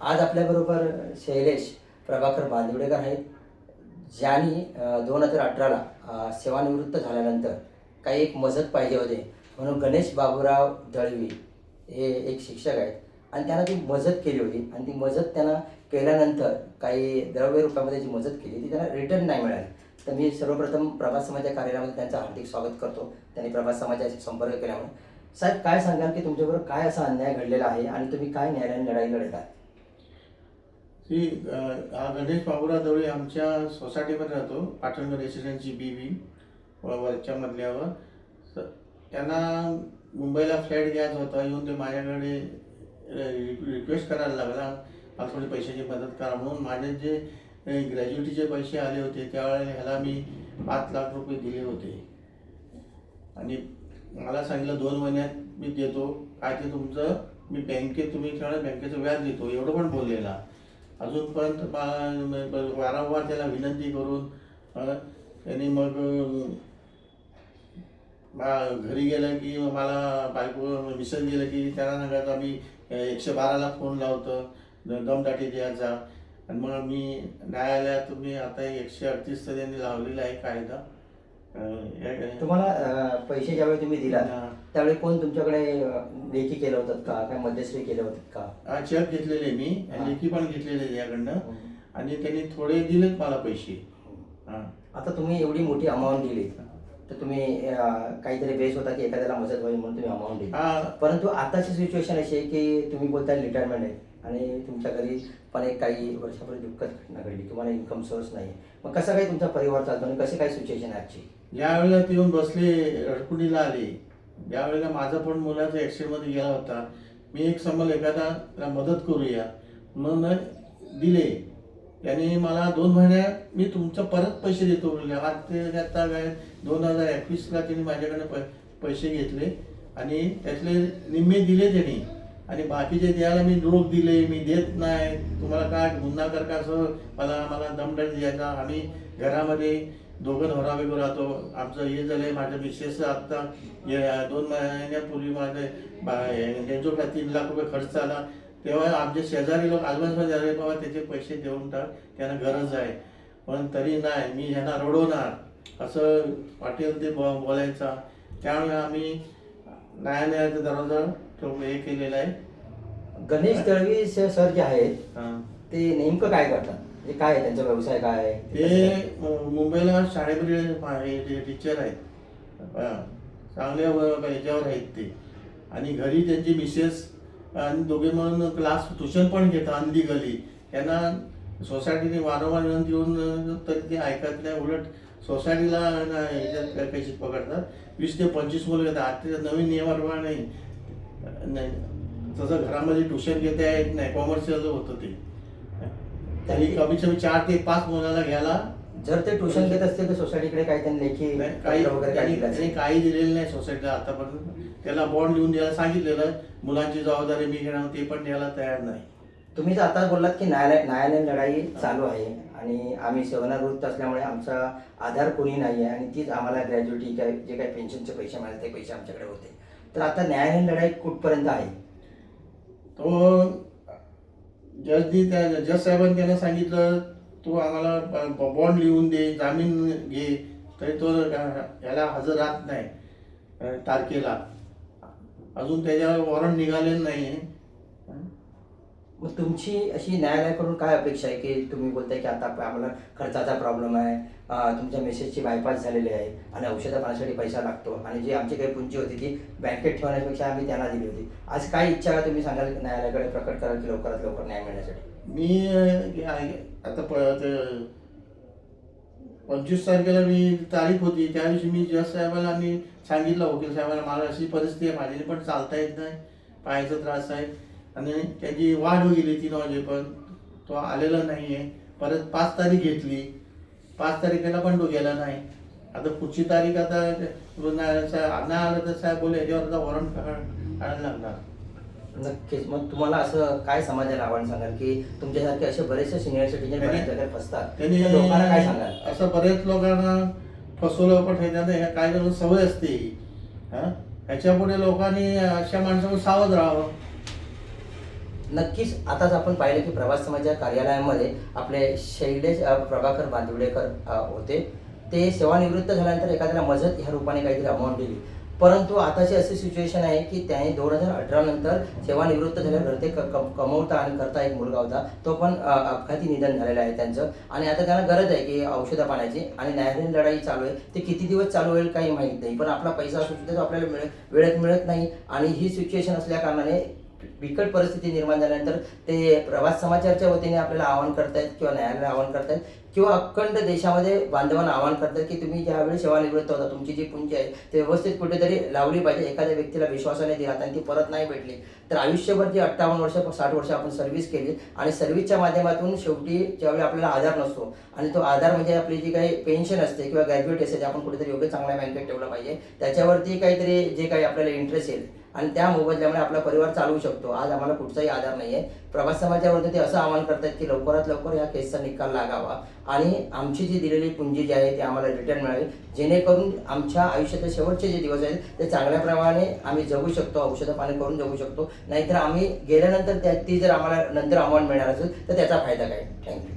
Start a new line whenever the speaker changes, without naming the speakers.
आज आपल्याबरोबर शैलेश प्रभाकर बांदिवडेकर आहेत ज्यांनी दोन हजार अठराला सेवानिवृत्त झाल्यानंतर काही एक मदत पाहिजे होते. म्हणून गणेश बाबूराव दळवी हे एक शिक्षक आहेत. आणि त्यांना ती मदत केली होती. आणि ती मदत त्यांना केल्यानंतर काही द्रव्य रूपामध्ये जी मदत केली ती त्यांना रिटर्न नाही मिळाली. तर मी सर्वप्रथम प्रभात समाजाच्या कार्यालयामध्ये त्यांचं हार्दिक स्वागत करतो. त्यांनी प्रभात समाजाशी संपर्क केल्यामुळे. साहेब काय सांगाल की तुमच्याबरोबर काय असा अन्याय घडलेला आहे? आणि तुम्ही काय न्यायालयीन लढाई लढत आहात
ती हा गणेश बाबुराव दवळे आमच्या सोसायटीमध्ये राहतो पाटणकर रेसिडेन्सी बी बी वरच्या मधल्यावर स- त्यांना मुंबईला फ्लॅट घ्यायचा होता येऊन ते माझ्याकडे रिक्वेस्ट करायला लागला. मला थोडी पैशाची मदत करा म्हणून माझे जे ग्रॅज्युएटीचे पैसे आले होते त्यावेळेला ह्याला मी पाच लाख रुपये दिले होते. आणि मला सांगितलं दोन महिन्यात मी देतो. काय ते तुमचं मी बँकेत तुम्ही बँकेचं व्याज देतो. एवढं पण बोललेला. अजूनपर्यंत वारंवार त्याला विनंती करून त्यांनी मग घरी गेलं की मला बायको मिसळ गेलं की त्याला सांगायचं आम्ही एकशे बाराला फोन लावतो दमदाटी द्यायचा आणि मग मी न्यायालयात तुम्ही आता एकशे अडतीस तर त्यांनी लावलेला आहे कायदा
तुम्हाला पैसे ज्यावेळी तुम्ही दिला. त्यावेळी कोण तुमच्याकडे लेखी केलं होतं का? काय मध्यस्थी केलं होतं का?
हा चेक घेतलेले मी
हा.
लेखी पण घेतलेले याकडनं. आणि त्यांनी थोडे दिलेत मला पैसे. हा.
आता तुम्ही एवढी मोठी अमाऊंट दिली. तर तुम्ही काहीतरी बेस होता की एखाद्याला मदत व्हावी म्हणून तुम्ही अमाऊंट दिली.
हा.
परंतु आताची सिच्युएशन अशी आहे की तुम्ही बोलताय रिटायरमेंट आहे. आणि तुमच्या घरी पण एक काही वर्षापूर्वी दुःखद घटना घडली तुम्हाला इन्कम सोर्स नाही. मग कसं काय तुमचा परिवार चालतो आणि कशी काय सिच्युएशन आहे आजची?
ज्या वेळेला ते येऊन बसले रडकुंडीला आले. यावेळेला माझा पण मुलाचा ॲक्सिडेंटमध्ये गेला होता. मी एक समज एखादा त्याला मदत करूया म्हणून दिले. त्याने मला दोन महिन्यात मी तुमचं परत पैसे देतो बोलले. आज ते आता काय दोन हजार एकवीसला त्यांनी माझ्याकडे पै पैसे घेतले आणि त्यातले निम्मे दिले त्यांनी. आणि बाकीचे द्यायला मी रोख दिले मी देत नाही. तुम्हाला काय गुन्हा कर का असं? मला आम्हाला दमड द्यायचा आम्ही घरामध्ये दोघं नवरा बायको राहतो. आमचं हे झालंय माझ्या मिसेस आत्ता दोन महिन्यापूर्वी माझे काय तीन लाख रुपये खर्च आला तेव्हा आमचे शेजारी लोक आजूबाजूला झाले बाबा त्याचे पैसे देऊन टाक. त्यांना गरज आहे. पण तरी नाही मी ह्यांना रडवणार. असं पाटील ते बो- बोलायचा. त्यामुळे आम्ही न्यायालयाचा दरवाजा ठेवून हे केलेला आहे.
गणेश दळवी सर जे आहेत
हा.
ते नेमकं काय करतात? म्हणजे काय आहे? त्यांचा व्यवसाय काय आहे?
ते मुंबईला शाळेमध्ये टीचर आहेत हा. चांगल्या व- ह्याच्यावर आहेत ते. आणि घरी त्यांची मिसेस आणि दोघे म्हणून क्लास ट्युशन पण घेतात अंधी गली. त्यांना सोसायटीने वारंवार विनंती येऊन तरी ते ऐकत नाही उलट सोसायटीला काय पैसे पकडतात. वीस ते पंचवीस मुलं घेतात. आता नवीन नियमाप्रमाणे नाही नाही तसं घरामध्ये ट्युशन घेता येत नाही कॉमर्शियल होतं ते. त्यांनी कमीत कमी चार ते पाच मुलाला घ्यायला
जर ते ट्युशन घेत असतील तर सोसायटीकडे काही त्यांनी लेखी
काही
वगैरे
त्यांनी? काही दिलेलं नाही सोसायटीला आतापर्यंत. त्याला बॉन्ड लिहून द्यायला सांगितलेलं मुलांची जबाबदारी मी घेणार ते पण द्यायला तयार नाही.
तुम्ही तर आता बोललात की न्यायालय न्यायालयीन लढाई चालू आहे आणि आम्ही सेवनावृत्त असल्यामुळे आमचा आधार कोणी नाही आहे आणि तीच आम्हाला ग्रॅज्युटी काय जे काही पेन्शनचे पैसे मिळाले ते पैसे आमच्याकडे होते. तर आता न्यायालयीन लढाई कुठपर्यंत आहे?
तो जजनी त्या जज साहेबांनी त्यांना सांगितलं तू आम्हाला बॉन्ड लिहून दे जामीन घे तरी तो याला हजर राहत नाही तारखेला. अजून त्याच्यावर वॉरंट निघालेलं नाही आहे
मग तुमची अशी न्यायालयाकडून काय अपेक्षा आहे की तुम्ही बोलताय की आता आम्हाला खर्चाचा प्रॉब्लेम आहे तुमच्या मेसेजची बायपास झालेली आहे आणि औषधं पाण्यासाठी पैसा लागतो आणि जी आमची काही पुंजी होती ती बँकेत ठेवण्यापेक्षा आम्ही त्यांना दिली होती. आज काय इच्छा का तुम्ही सांगाल न्यायालयाकडे प्रकट कराल की लवकरात लवकर न्याय मिळण्यासाठी?
मी आता पंचवीस तारखेला मी तारीख होती. त्या दिवशी मी जज साहेबाला मी सांगितलं वकील साहेबाला मला अशी परिस्थिती आहे माझी पण चालता येत नाही पायाचा त्रास आहे. आणि त्याची वाढ गेली तीन वाजेपर्यंत तो आलेला नाही आहे परत पाच तारीख घेतली. पाच तारखेला पण तो गेला नाही. आता पुढची तारीख आता नाही आलं तर साहेब बोले याच्यावर आता वॉरंट काढायला लागणार.
नक्कीच. मग तुम्हाला असं काय समाजाला आव्हान सांगाल की तुमच्यासारखे असे बरेचसे सिनियर सिटीजन बऱ्याच फसतात.
त्यांनी
लोकांना काय सांगाल?
असं बरेच लोकांना फसवलं पण हे काय जण सवय असते हा. ह्याच्या पुढे लोकांनी अशा माणसाकडून सावध राहावं.
नक्कीच आताच आपण पाहिलं की प्रवास समाजाच्या कार्यालयामध्ये आपले शैलेश प्रभाकर बांदिवडेकर होते. ते सेवानिवृत्त झाल्यानंतर एखाद्याला मजत ह्या रूपाने काहीतरी अमाऊंट दिली. परंतु आताची अशी सिच्युएशन आहे की त्याने दोन हजार अठरा नंतर सेवानिवृत्त झाल्यावर ते क- कमवता आणि करता एक मुलगा होता. तो पण अपघाती निधन झालेला आहे त्यांचं. आणि आता त्यांना गरज आहे की औषधं पाण्याची आणि न्यायालयीन लढाई चालू आहे. ते किती दिवस चालू होईल काही माहीत नाही. पण आपला पैसा असू सुद्धा तो आपल्याला मिळत वेळेत मिळत नाही. आणि ही सिच्युएशन असल्या कारणाने बिकट परिस्थिती निर्माण झाल्यानंतर ते प्रवास समाचारच्या वतीने आपल्याला आवाहन करतायत किंवा न्यायालयाला आवाहन करतायत किंवा अखंड देशामध्ये बांधवांना आवाहन करतात की तुम्ही ज्यावेळी सेवानिवृत्त होता तुमची जी पुंजी आहे ते व्यवस्थित कुठेतरी लावली पाहिजे. एखाद्या व्यक्तीला विश्वासाने दिला आणि ती परत नाही भेटली. तर आयुष्यभर जी अठ्ठावन्न वर्ष साठ वर्ष आपण सर्व्हिस केली आणि सर्व्हिसच्या माध्यमातून शेवटी ज्यावेळी आपल्याला आधार नसतो आणि तो आधार म्हणजे आपली जी काही पेन्शन असते किंवा ग्रॅज्युएट असते ते आपण कुठेतरी योग्य चांगल्या बँकेत ठेवलं पाहिजे. त्याच्यावरती काहीतरी जे काही आपल्याला इंटरेस्ट येईल आणि त्या मोबदल्यामुळे आपला परिवार चालवू शकतो. आज आम्हाला कुठचाही आधार नाही आहे प्रवास समाजावरती ते असं आवाहन करतात की लवकरात लवकर या केसचा निकाल लागावा. आणि आमची जी दिलेली पुंजी जी आहे ती आम्हाला रिटर्न मिळावी. जेणेकरून आमच्या आयुष्याचे शेवटचे जे दिवस आहेत ते चांगल्या प्रमाणे आम्ही जगू शकतो औषधं पाणी करून जगू शकतो. नाहीतर आम्ही गेल्यानंतर त्या ती जर आम्हाला नंतर अमाऊंट मिळणार असेल तर त्याचा फायदा काय? थँक्यू